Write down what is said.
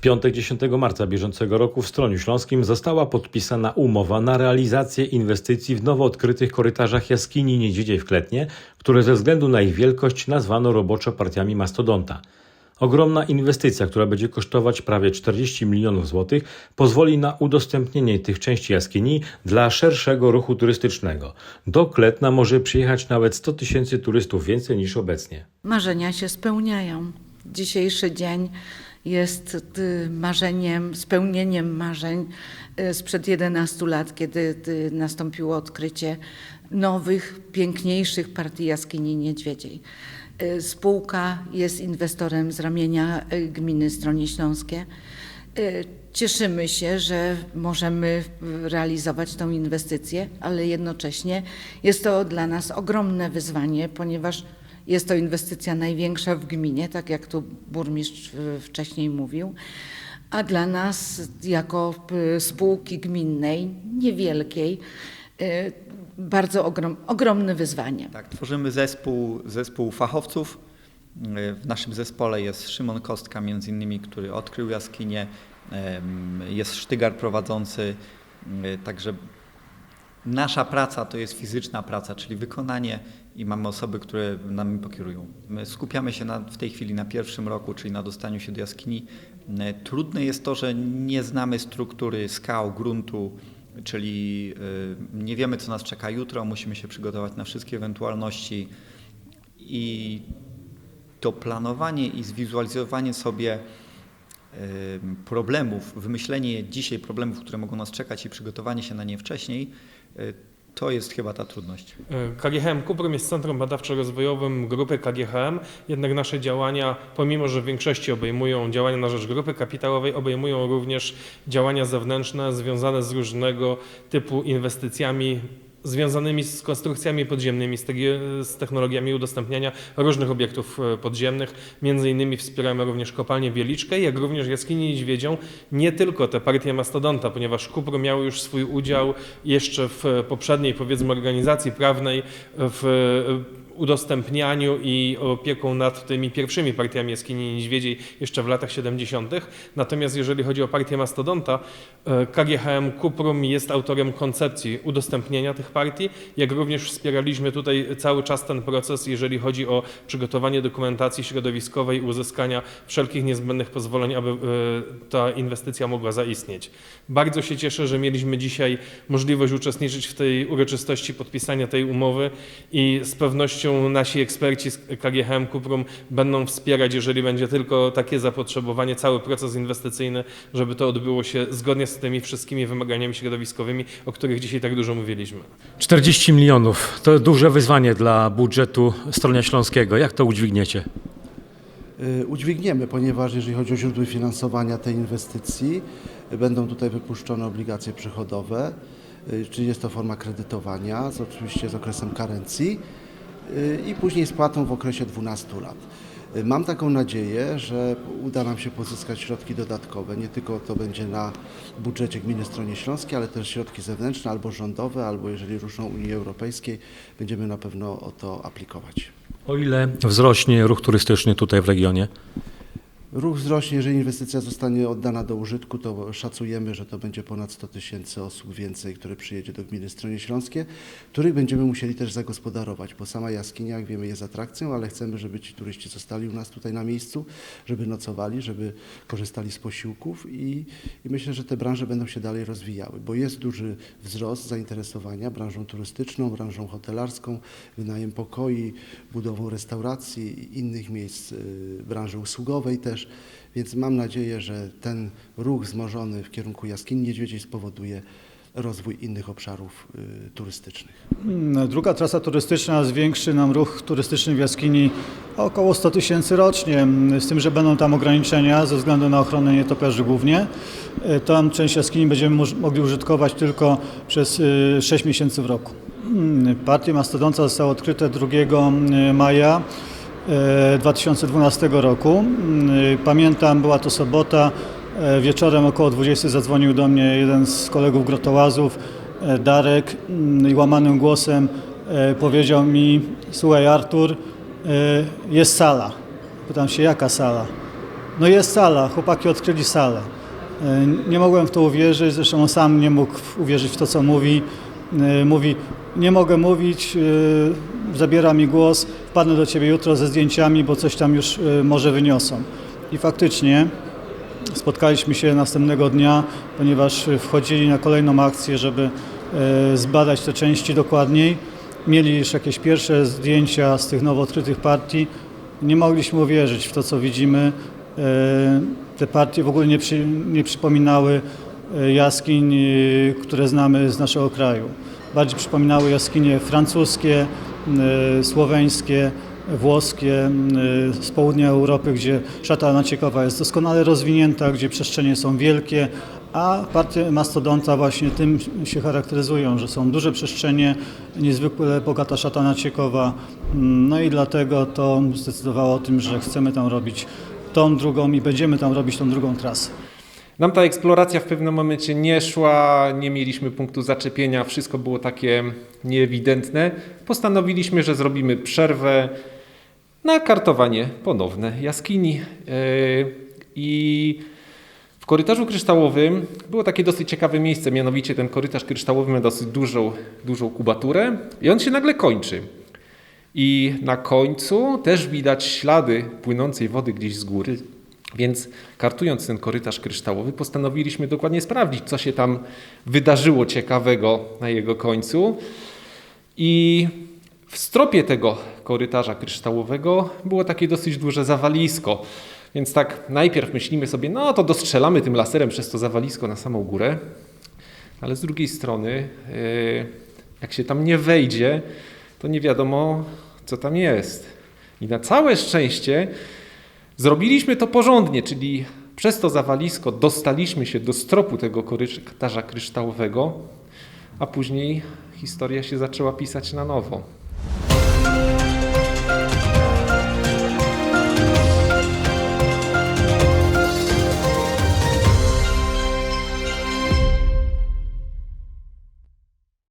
W piątek 10 marca bieżącego roku w Stroniu Śląskim została podpisana umowa na realizację inwestycji w nowo odkrytych korytarzach jaskini Niedźwiedziej w Kletnie, które ze względu na ich wielkość nazwano roboczo partiami mastodonta. Ogromna inwestycja, która będzie kosztować prawie 40 milionów złotych, pozwoli na udostępnienie tych części jaskini dla szerszego ruchu turystycznego. Do Kletna może przyjechać nawet 100 tysięcy turystów więcej niż obecnie. marzenia się spełniają. Dzisiejszy dzień jest y, marzeniem, spełnieniem marzeń y, sprzed 11 lat, kiedy y, nastąpiło odkrycie nowych, piękniejszych partii jaskini niedźwiedziej. Spółka jest inwestorem z ramienia gminy Stronie Śląskie. Cieszymy się, że możemy realizować tą inwestycję, ale jednocześnie jest to dla nas ogromne wyzwanie, ponieważ jest to inwestycja największa w gminie, tak jak tu burmistrz y, wcześniej mówił. A dla nas, jako y, spółki gminnej, niewielkiej, y, bardzo ogrom, ogromne wyzwanie. Tak, tworzymy zespół, zespół fachowców. W naszym zespole jest Szymon Kostka, między innymi, który odkrył jaskinię. Jest Sztygar prowadzący. Także nasza praca to jest fizyczna praca, czyli wykonanie i mamy osoby, które nami pokierują. My skupiamy się na, w tej chwili na pierwszym roku, czyli na dostaniu się do jaskini. Y, Trudne jest to, że nie znamy struktury skał, gruntu, czyli y, nie wiemy, co nas czeka jutro, musimy się przygotować na wszystkie ewentualności i to planowanie i zwizualizowanie sobie problemów, wymyślenie dzisiaj problemów, które mogą nas czekać i przygotowanie się na nie wcześniej, y, to jest chyba ta trudność. KGHM Kuprum jest centrum badawczo-rozwojowym grupy KGHM, jednak nasze działania, pomimo że w większości obejmują działania na rzecz grupy kapitałowej, obejmują również działania zewnętrzne związane z różnego typu inwestycjami związanymi z konstrukcjami podziemnymi, z, technologiami udostępniania różnych obiektów e, podziemnych. Między innymi wspieramy również kopalnię Wieliczkę, jak również jaskinię Niedźwiedzią. Nie tylko te partie mastodonta, ponieważ Kupro miał już swój udział jeszcze w poprzedniej, powiedzmy, organizacji prawnej w e, udostępnianiu i opieką nad tymi pierwszymi partiami jaskini niedźwiedziej jeszcze w latach 70. Natomiast jeżeli chodzi o partię mastodonta, e, KGHM Kuprum jest autorem koncepcji udostępnienia tych partii, jak również wspieraliśmy tutaj cały czas ten proces, jeżeli chodzi o przygotowanie dokumentacji środowiskowej uzyskania wszelkich niezbędnych pozwoleń, aby e, ta inwestycja mogła zaistnieć. Bardzo się cieszę, że mieliśmy dzisiaj możliwość uczestniczyć w tej uroczystości podpisania tej umowy i z pewnością nasi eksperci z KGHM Kuprum będą wspierać, jeżeli będzie tylko takie zapotrzebowanie, cały proces inwestycyjny, żeby to odbyło się zgodnie z tymi wszystkimi wymaganiami środowiskowymi, o których dzisiaj tak dużo mówiliśmy. 40 milionów to duże wyzwanie dla budżetu Stronia Śląskiego. Jak to udźwigniecie? Y, udźwigniemy, ponieważ jeżeli chodzi o źródły finansowania tej inwestycji, będą tutaj wypuszczone obligacje przychodowe, y, czyli jest to forma kredytowania, z, oczywiście z okresem karencji i później spłatą w okresie 12 lat. Y, Mam taką nadzieję, że uda nam się pozyskać środki dodatkowe. Nie tylko to będzie na budżecie gminy Stronie Śląskiej, ale też środki zewnętrzne albo rządowe, albo jeżeli ruszą Unii Europejskiej, będziemy na pewno o to aplikować. O ile wzrośnie ruch turystyczny tutaj w regionie? Ruch wzrośnie, jeżeli inwestycja zostanie oddana do użytku, to szacujemy, że to będzie ponad 100 tysięcy osób więcej, które przyjedzie do gminy Stronie Śląskie, których będziemy musieli też zagospodarować, bo sama jaskinia, jak wiemy, jest atrakcją, ale chcemy, żeby ci turyści zostali u nas tutaj na miejscu, żeby nocowali, żeby korzystali z posiłków i, i myślę, że te branże będą się dalej rozwijały, bo jest duży wzrost zainteresowania branżą turystyczną, branżą hotelarską, wynajem pokoi, budową restauracji innych miejsc, y, branży usługowej też. Więc mam nadzieję, że ten ruch wzmożony w kierunku jaskini niedźwiedziej spowoduje rozwój innych obszarów y, turystycznych. Mm, Druga trasa turystyczna zwiększy nam ruch turystyczny w jaskini około 100 tysięcy rocznie, z tym, że będą tam ograniczenia ze względu na ochronę nietoperzy głównie. E, Tam część jaskini będziemy mogli użytkować tylko przez y, 6 miesięcy w roku. Mm, Partie mastodonta zostały odkryte 2 y, maja 2012 roku. Mm, Pamiętam, była to sobota. E, Wieczorem około 20 zadzwonił do mnie jeden z kolegów grotołazów, e, Darek, mm, i łamanym głosem e, powiedział mi: Słuchaj, Artur, e, jest sala. Pytam się, jaka sala? No jest sala, chłopaki odkryli salę. E, Nie mogłem w to uwierzyć, zresztą on sam nie mógł uwierzyć w to, co mówi. E, Mówi, nie mogę mówić, e, zabiera mi głos, wpadnę do ciebie jutro ze zdjęciami, bo coś tam już e, może wyniosą. I faktycznie spotkaliśmy się następnego dnia, ponieważ wchodzili na kolejną akcję, żeby e, zbadać te części dokładniej. Mieli już jakieś pierwsze zdjęcia z tych nowo odkrytych partii. Nie mogliśmy uwierzyć w to, co widzimy. Te partie w ogóle nie, przy, nie przypominały jaskiń, które znamy z naszego kraju. Bardziej przypominały jaskinie francuskie, słoweńskie, włoskie, e, z południa Europy, gdzie szata naciekowa jest doskonale rozwinięta, gdzie przestrzenie są wielkie, a partie mastodonta właśnie tym się charakteryzują, że są duże przestrzenie, niezwykle bogata szata naciekowa. No i dlatego to zdecydowało o tym, że chcemy tam robić tą drugą i będziemy tam robić tą drugą trasę. Nam ta eksploracja w pewnym momencie nie szła, nie mieliśmy punktu zaczepienia, wszystko było takie nieewidentne. Postanowiliśmy, że zrobimy przerwę na kartowanie ponowne jaskini. Yy, I w korytarzu kryształowym było takie dosyć ciekawe miejsce, mianowicie ten korytarz kryształowy ma dosyć dużą, dużą kubaturę i on się nagle kończy. I na końcu też widać ślady płynącej wody gdzieś z góry. Więc kartując ten korytarz kryształowy, postanowiliśmy dokładnie sprawdzić, co się tam wydarzyło ciekawego na jego końcu. I w stropie tego korytarza kryształowego było takie dosyć duże zawalisko. Więc tak najpierw myślimy sobie, no to dostrzelamy tym laserem przez to zawalisko na samą górę. Ale z drugiej strony, yy, jak się tam nie wejdzie, to nie wiadomo, co tam jest. I na całe szczęście zrobiliśmy to porządnie, czyli przez to zawalisko dostaliśmy się do stropu tego korytarza kryształowego, a później historia się zaczęła pisać na nowo.